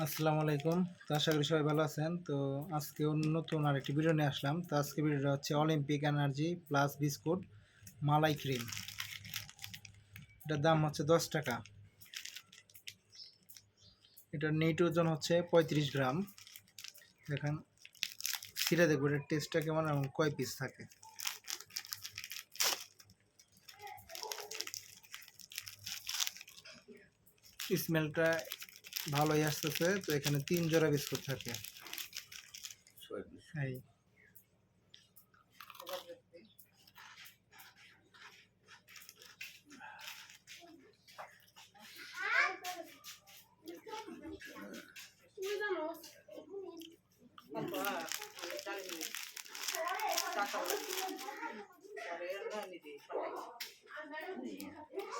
আসসালামু আলাইকুম। তো আশা করি সবাই ভালো আছেন। তো আজকে নতুন আরেকটি ভিডিও নিয়ে আসলাম। তো আজকে ভিডিওটা হচ্ছে Olympic energy plus biscuit malai cream এটার দাম হচ্ছে দশ টাকা। এটার নেট ওজন হচ্ছে পঁয়ত্রিশ গ্রাম। দেখেন সিরা দেখব এটার টেস্টটা কেমন এবং কয় পিস থাকে। স্মেলটা ভালোই আসতেছে। তো এখানে তিন জোড়া বিস্কুট থাকে। এই।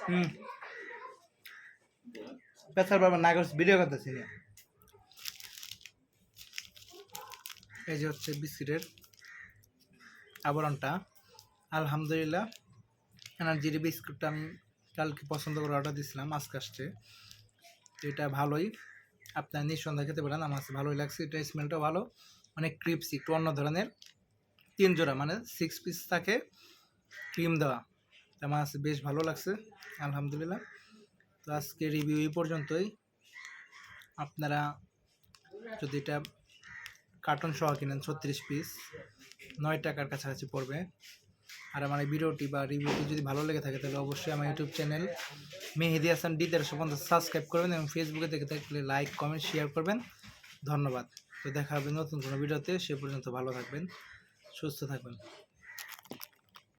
হুম। পেছার বাবা নাগর ভিডিও করতেছি না। এই যে হচ্ছে বিস্কিটের আবরণটা। আলহামদুলিল্লাহ এনার্জির বিস্কুটটা আমি কালকে পছন্দ করে অর্ডার দিয়েছিলাম আজকে আসছে। এটা ভালোই। আপনার নিঃসন্দেহে খেতে পারেন, আমার ভালোই লাগছে। এটা স্মেলটাও ভালো, অনেক ক্রিপসি একটু অন্য ধরনের। তিন জোড়া মানে সিক্স পিস থাকে ক্রিম দেওয়া। আমার বেশ ভালো লাগছে, আলহামদুলিল্লাহ। তো আজকে রিভিউ এই পর্যন্তই। আপনারা যদি এটা কার্টন সহ কিনেন ছত্রিশ পিস নয় টাকার কাছাকাছি পড়বে। আর আমার এই ভিডিওটি বা রিভিউটি যদি ভালো লেগে থাকে, তাহলে অবশ্যই আমার YouTube channel Mehedi Hasan D তেরোশো সাবস্ক্রাইব করবেন এবং ফেসবুকে দেখে থাকলে লাইক কমেন্ট শেয়ার করবেন। ধন্যবাদ। তো দেখা হবে নতুন কোনো ভিডিওতে। সে পর্যন্ত ভালো থাকবেন, সুস্থ থাকবেন।